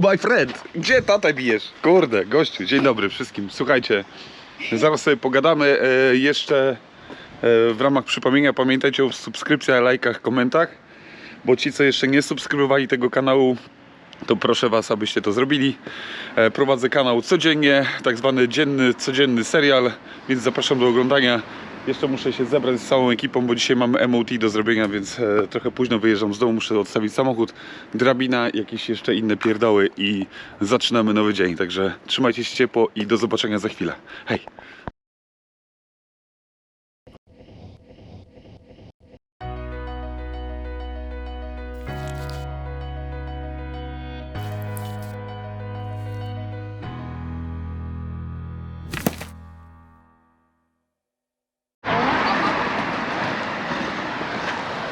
My friend, gdzie tatę bijesz? Kurde, gościu, dzień dobry wszystkim. Słuchajcie, zaraz sobie pogadamy e, jeszcze e, w ramach przypomnienia. Pamiętajcie o subskrypcjach, lajkach, komentach, bo ci, co jeszcze nie subskrybowali tego kanału, to proszę Was, abyście to zrobili. E, Prowadzę kanał codziennie, tak zwany dzienny, codzienny serial, więc zapraszam do oglądania. Jeszcze muszę się zebrać z całą ekipą, bo dzisiaj mamy MOT do zrobienia, więc e, trochę późno wyjeżdżam z domu, muszę odstawić samochód, drabina, jakieś jeszcze inne pierdoły i zaczynamy nowy dzień. Także trzymajcie się ciepło i do zobaczenia za chwilę. Hej!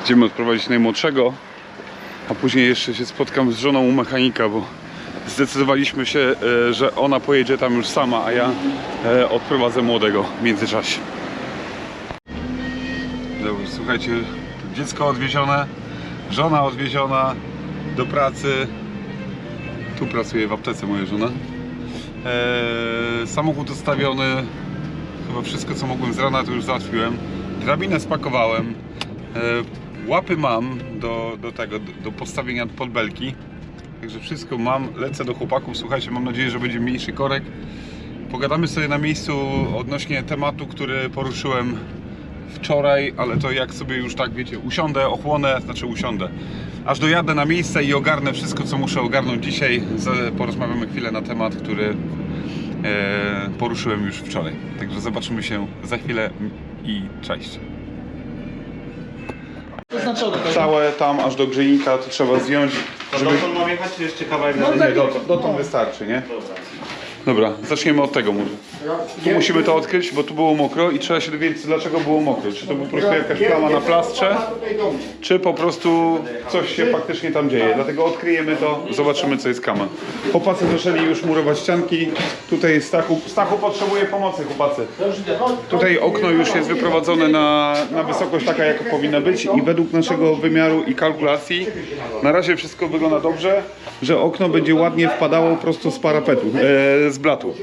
Idziemy odprowadzić najmłodszego, a później jeszcze się spotkam z żoną u mechanika, bo zdecydowaliśmy się, e, że ona pojedzie tam już sama, a ja e, odprowadzę młodego w międzyczasie. Dobrze, słuchajcie, dziecko odwiezione, żona odwieziona do pracy. Tu pracuje w aptece moja żona. E, samochód ustawiony, chyba wszystko co mogłem z rana to już załatwiłem. Drabinę spakowałem. E, łapy mam do, do tego, do, do postawienia pod belki. Także wszystko mam, lecę do chłopaków. Słuchajcie, mam nadzieję, że będzie mniejszy korek. Pogadamy sobie na miejscu odnośnie tematu, który poruszyłem wczoraj, ale to jak sobie już tak wiecie, usiądę, ochłonę, znaczy usiądę. Aż dojadę na miejsce i ogarnę wszystko, co muszę ogarnąć dzisiaj. Porozmawiamy chwilę na temat, który e, poruszyłem już wczoraj. Także zobaczymy się za chwilę i cześć. Zaznaczone. Całe tam aż do grzejnika to trzeba zdjąć, To żeby... dotąd mam jechać, czy jeszcze kawałek No dalej? tak. Nie, dotąd, dotąd wystarczy, nie? Dobra. Dobra, zaczniemy od tego może. Tu musimy to odkryć, bo tu było mokro i trzeba się dowiedzieć dlaczego było mokro. Czy to po prostu jakaś plama na plastrze, czy po prostu coś się faktycznie tam dzieje. Dlatego odkryjemy to, zobaczymy co jest kama. Chłopacy zaczęli już murować ścianki. Tutaj Stachu, Stachu potrzebuje pomocy chłopacy. Tutaj okno już jest wyprowadzone na, na wysokość taka jaka powinna być i według naszego wymiaru i kalkulacji na razie wszystko wygląda dobrze, że okno będzie ładnie wpadało prosto z parapetu, e, z blatu.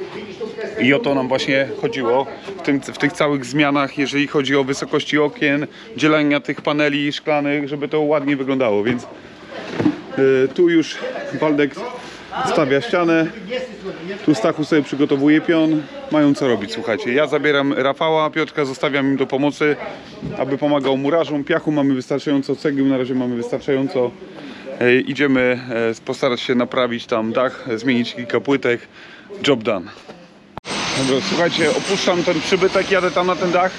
I o to nam właśnie chodziło w, tym, w tych całych zmianach, jeżeli chodzi o wysokości okien, dzielenia tych paneli szklanych, żeby to ładnie wyglądało, więc e, tu już Waldek stawia ścianę, tu Stachu sobie przygotowuje pion, mają co robić, słuchajcie. Ja zabieram Rafała, Piotrka zostawiam im do pomocy, aby pomagał murarzom. Piachu mamy wystarczająco, cegieł na razie mamy wystarczająco. E, Idziemy e, postarać się naprawić tam dach, e, zmienić kilka płytek. Job done. Dobra, słuchajcie, opuszczam ten przybytek, jadę tam na ten dach,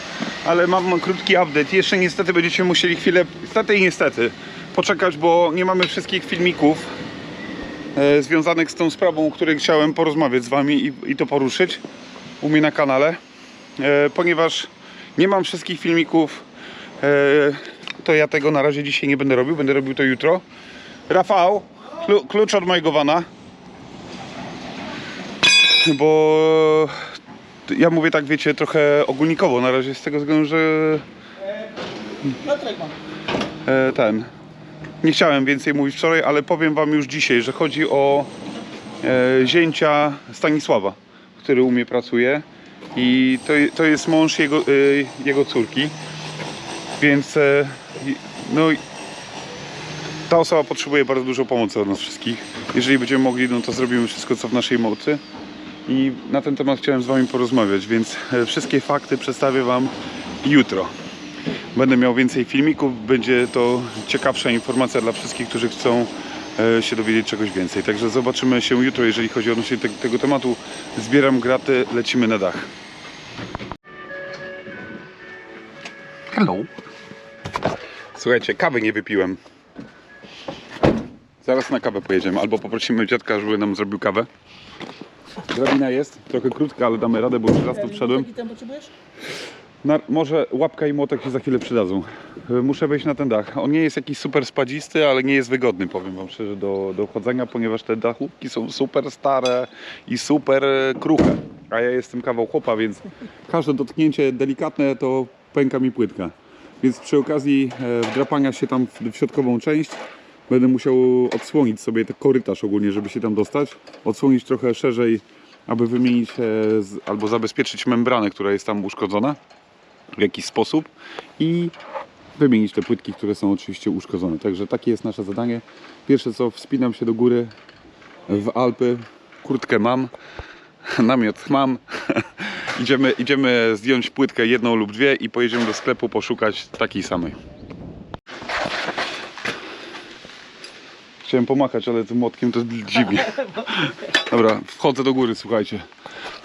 ale mam, krótki update. Jeszcze niestety będziecie musieli chwilę, niestety i niestety, poczekać, bo nie mamy wszystkich filmików e, związanych z tą sprawą, o której chciałem porozmawiać z Wami i, i to poruszyć u mnie na kanale, e, ponieważ nie mam wszystkich filmików, e, to ja tego na razie dzisiaj nie będę robił, będę robił to jutro. Rafał, klu, klucz od mojego wana, bo ja mówię tak, wiecie, trochę ogólnikowo na razie z tego względu, że Piotrek e, ten. Nie chciałem więcej mówić wczoraj, ale powiem wam już dzisiaj, że chodzi o e, zięcia Stanisława, który u mnie pracuje i to, to jest mąż jego, e, jego córki. Więc e, no i ta osoba potrzebuje bardzo dużo pomocy od nas wszystkich. Jeżeli będziemy mogli, no to zrobimy wszystko co w naszej mocy. I na ten temat chciałem z wami porozmawiać, więc e, wszystkie fakty przedstawię wam jutro. Będę miał więcej filmików, będzie to ciekawsza informacja dla wszystkich, którzy chcą e, się dowiedzieć czegoś więcej. Także zobaczymy się jutro, jeżeli chodzi o odnośnie te, tego tematu. Zbieram graty, lecimy na dach. Hello. Słuchajcie, kawy nie wypiłem. Zaraz na kawę pojedziemy, albo poprosimy dziadka, żeby nam zrobił kawę. Drabina jest, trochę krótka, ale damy radę, bo już raz tu wszedłem. Jaki tam potrzebujesz? Na, może łapka i młotek się za chwilę przydadzą. Y, Muszę wejść na ten dach. On nie jest jakiś super spadzisty, ale nie jest wygodny, powiem wam szczerze, do, do chodzenia, ponieważ te dachówki są super stare i super e, kruche. A ja jestem kawał chłopa, więc każde dotknięcie delikatne to pęka mi płytka. Więc przy okazji e, wdrapania się tam w środkową część będę musiał odsłonić sobie ten korytarz ogólnie, żeby się tam dostać. Odsłonić trochę szerzej, aby wymienić e, albo zabezpieczyć membranę, która jest tam uszkodzona w jakiś sposób i wymienić te płytki, które są oczywiście uszkodzone. Także takie jest nasze zadanie. Pierwsze co, wspinam się do góry w Alpy. Kurtkę mam, namiot mam. idziemy, idziemy zdjąć płytkę jedną lub dwie i pojedziemy do sklepu poszukać takiej samej. Chciałem pomachać, ale tym młotkiem to dziwnie. Dobra, wchodzę do góry, słuchajcie.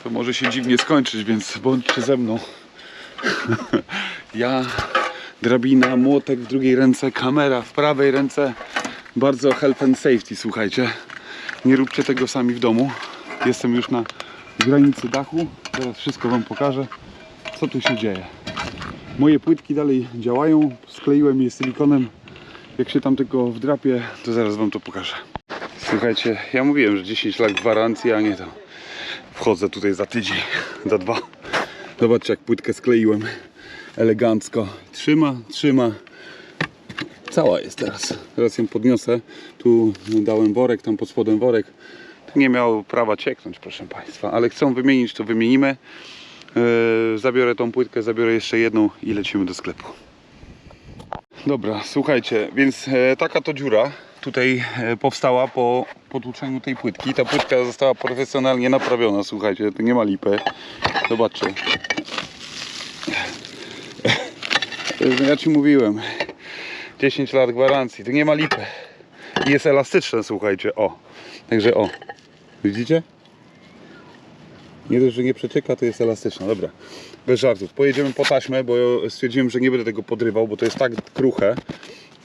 To może się dziwnie skończyć, więc bądźcie ze mną. Ja, drabina, młotek w drugiej ręce, kamera w prawej ręce. Bardzo health and safety, słuchajcie. Nie róbcie tego sami w domu. Jestem już na granicy dachu. Teraz wszystko Wam pokażę, co tu się dzieje. Moje płytki dalej działają. Skleiłem je silikonem. Jak się tam tylko wdrapię, to zaraz Wam to pokażę. Słuchajcie, ja mówiłem, że 10 lat gwarancji, a nie to. Wchodzę tutaj za tydzień, za dwa. Zobaczcie, jak płytkę skleiłem. Elegancko. Trzyma, trzyma. Cała jest teraz. Teraz ją podniosę. Tu dałem worek, tam pod spodem worek. Nie miał prawa cieknąć, proszę Państwa. Ale chcą wymienić, to wymienimy. Yy, zabiorę tą płytkę, zabiorę jeszcze jedną i lecimy do sklepu. Dobra, słuchajcie, więc e, taka to dziura tutaj e, powstała po potłuczeniu tej płytki. Ta płytka została profesjonalnie naprawiona, słuchajcie, tu nie ma lipy. Zobaczcie. Ja Ci mówiłem, 10 lat gwarancji, tu nie ma lipy. I jest elastyczne, słuchajcie, o. Także o, widzicie? Nie dość, że nie przecieka, to jest elastyczna. Dobra, bez żartów. Pojedziemy po taśmę, bo stwierdziłem, że nie będę tego podrywał, bo to jest tak kruche.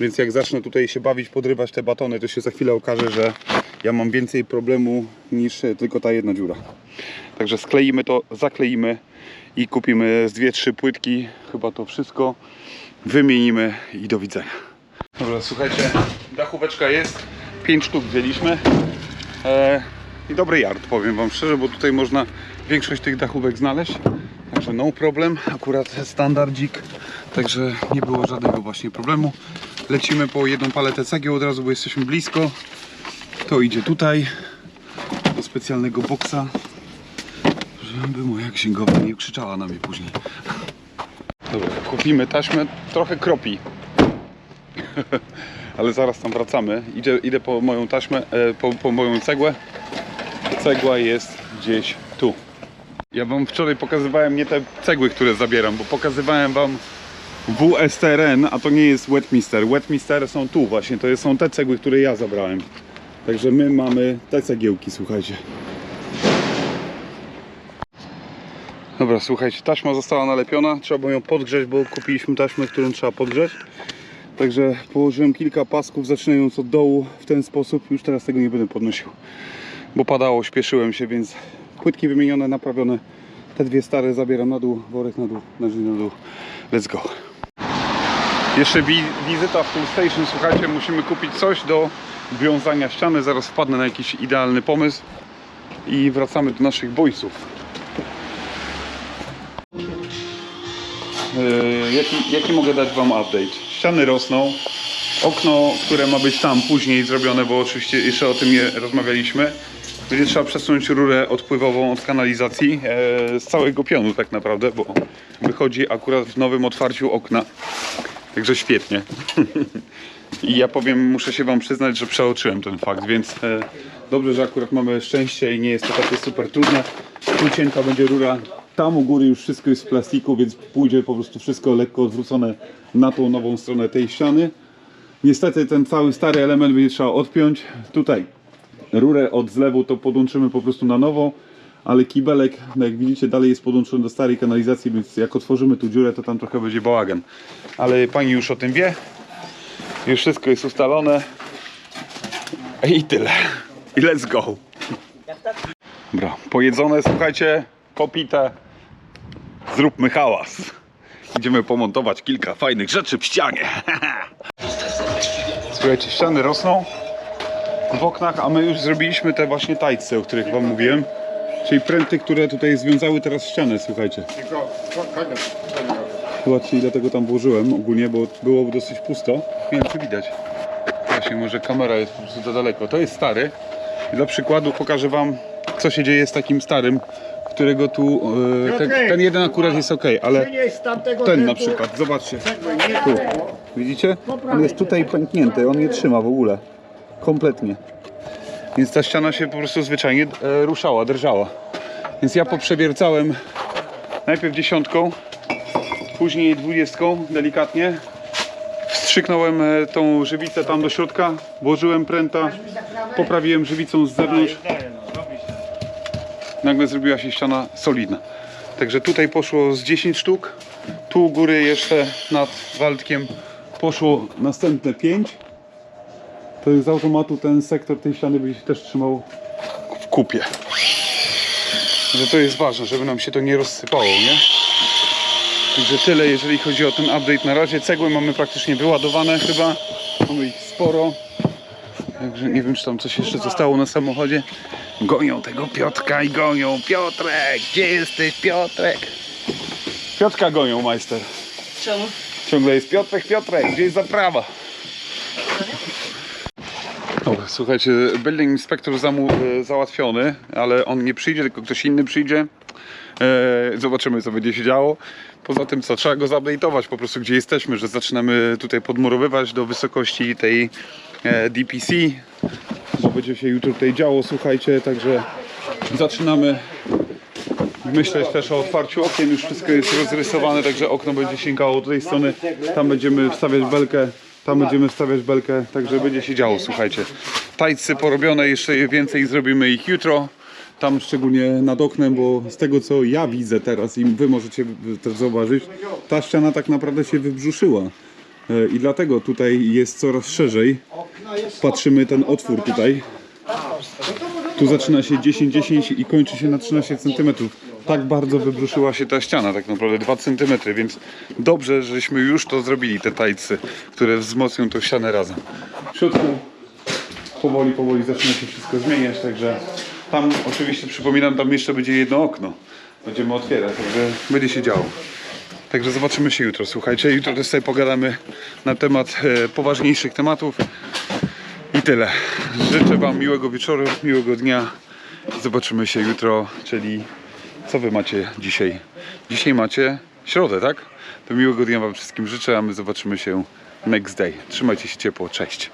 Więc jak zacznę tutaj się bawić, podrywać te batony, to się za chwilę okaże, że ja mam więcej problemu niż tylko ta jedna dziura. Także skleimy to, zakleimy i kupimy z dwie, trzy płytki. Chyba to wszystko. Wymienimy i do widzenia. Dobra, słuchajcie, dachóweczka jest. Pięć sztuk wzięliśmy. E, I dobry yard, powiem Wam szczerze, bo tutaj można większość tych dachówek znaleźć. Także no problem, akurat standardzik. Także nie było żadnego właśnie problemu. Lecimy po jedną paletę cegieł od razu, bo jesteśmy blisko. To idzie tutaj do specjalnego boksa, żeby moja księgowa nie krzyczała na mnie później. Dobra, kupimy taśmę, trochę kropi. Ale zaraz tam wracamy. Idę, idę po moją taśmę, e, po, po moją cegłę. Cegła jest gdzieś tu. Ja wam wczoraj pokazywałem nie te cegły, które zabieram, bo pokazywałem wam WSTRN, a to nie jest Wetmister. Wetmister są tu właśnie, to są te cegły, które ja zabrałem. Także my mamy te cegiełki, słuchajcie. Dobra, słuchajcie, taśma została nalepiona, trzeba było ją podgrzeć, bo kupiliśmy taśmę, którą trzeba podgrzeć. Także położyłem kilka pasków, zaczynając od dołu w ten sposób. Już teraz tego nie będę podnosił, bo padało, śpieszyłem się, więc płytki wymienione, naprawione. Te dwie stare zabieram na dół, worek na dół, narzędzie na dół. Let's go. Jeszcze wi wizyta w Tool Station, słuchajcie, musimy kupić coś do wiązania ściany. Zaraz wpadnę na jakiś idealny pomysł i wracamy do naszych boysów. Yy, jaki, jaki mogę dać Wam update? Ściany rosną. Okno, które ma być tam później zrobione, bo oczywiście jeszcze o tym nie rozmawialiśmy. Będzie trzeba przesunąć rurę odpływową od kanalizacji e, z całego pionu tak naprawdę, bo wychodzi akurat w nowym otwarciu okna. Także świetnie. I ja powiem, muszę się Wam przyznać, że przeoczyłem ten fakt, więc e, dobrze, że akurat mamy szczęście i nie jest to takie super trudne. Tu cienka będzie rura, tam u góry już wszystko jest w plastiku, więc pójdzie po prostu wszystko lekko odwrócone na tą nową stronę tej ściany. Niestety ten cały stary element będzie trzeba odpiąć. Tutaj rurę od zlewu to podłączymy po prostu na nowo, ale kibelek, no jak widzicie, dalej jest podłączony do starej kanalizacji, więc jak otworzymy tu dziurę, to tam trochę będzie bałagan. Ale pani już o tym wie. Już wszystko jest ustalone. I tyle. I let's go. Dobra, pojedzone, słuchajcie, popite. Zróbmy hałas. Idziemy pomontować kilka fajnych rzeczy w ścianie. Słuchajcie, ściany rosną w oknach, a my już zrobiliśmy te właśnie tajce, o których wam mówiłem. Czyli pręty, które tutaj związały teraz ścianę, słuchajcie. Tylko koniec. Zobaczcie ile tego tam włożyłem ogólnie, bo było dosyć pusto. Nie wiem czy widać. właśnie, może kamera jest po prostu za daleko. To jest stary. I dla przykładu pokażę wam, co się dzieje z takim starym, którego tu, e, ten, ten jeden akurat jest ok, ale ten na przykład, zobaczcie. Tu, widzicie? On jest tutaj pęknięty, on nie trzyma w ogóle. Kompletnie. Więc ta ściana się po prostu zwyczajnie e, ruszała, drżała. Więc ja poprzewiercałem najpierw dziesiątką, później dwudziestką delikatnie. Wstrzyknąłem e, tą żywicę tam do środka, włożyłem pręta, poprawiłem żywicą z zewnątrz. Nagle zrobiła się ściana solidna. Także tutaj poszło z 10 sztuk. Tu u góry jeszcze nad Waldkiem poszło następne 5. To jest z automatu ten sektor tej ściany by się też trzymał w kupie. Że to jest ważne, żeby nam się to nie rozsypało, nie? Także tyle, jeżeli chodzi o ten update. Na razie cegły mamy praktycznie wyładowane chyba. Mamy ich sporo. Także nie wiem, czy tam coś jeszcze zostało na samochodzie. Gonią tego Piotrka i gonią. Piotrek, gdzie jesteś Piotrek? Piotrka gonią, majster. Czemu? Ciągle jest Piotrek, Piotrek, gdzie jest zaprawa? Słuchajcie, building inspector zamu, e, załatwiony, ale on nie przyjdzie, tylko ktoś inny przyjdzie. E, zobaczymy, co będzie się działo. Poza tym, co trzeba go zupdate'ować po prostu, gdzie jesteśmy, że zaczynamy tutaj podmurowywać do wysokości tej e, DPC, bo będzie się jutro tutaj działo, słuchajcie, także zaczynamy myśleć też o otwarciu okien, już wszystko jest rozrysowane, także okno będzie sięgało do tej strony, tam będziemy wstawiać belkę, tam będziemy wstawiać belkę, także będzie się działo, słuchajcie. Tajcy porobione, jeszcze więcej zrobimy ich jutro, tam szczególnie nad oknem, bo z tego co ja widzę teraz i wy możecie też zauważyć, ta ściana tak naprawdę się wybrzuszyła. E, I dlatego tutaj jest coraz szerzej. Patrzymy ten otwór tutaj. Tu zaczyna się 10-10 i kończy się na 13 cm. Tak bardzo wybruszyła się ta ściana, tak naprawdę 2 cm, więc dobrze, żeśmy już to zrobili, te tajcy, które wzmocnią tą ścianę razem. W środku powoli, powoli zaczyna się wszystko zmieniać, także tam oczywiście przypominam, tam jeszcze będzie jedno okno. Będziemy otwierać, także będzie się działo. Także zobaczymy się jutro, słuchajcie. Jutro też sobie pogadamy na temat e, poważniejszych tematów. I tyle. Życzę Wam miłego wieczoru, miłego dnia. Zobaczymy się jutro, czyli co Wy macie dzisiaj? Dzisiaj macie środę, tak? To miłego dnia Wam wszystkim życzę, a my zobaczymy się next day. Trzymajcie się ciepło, cześć.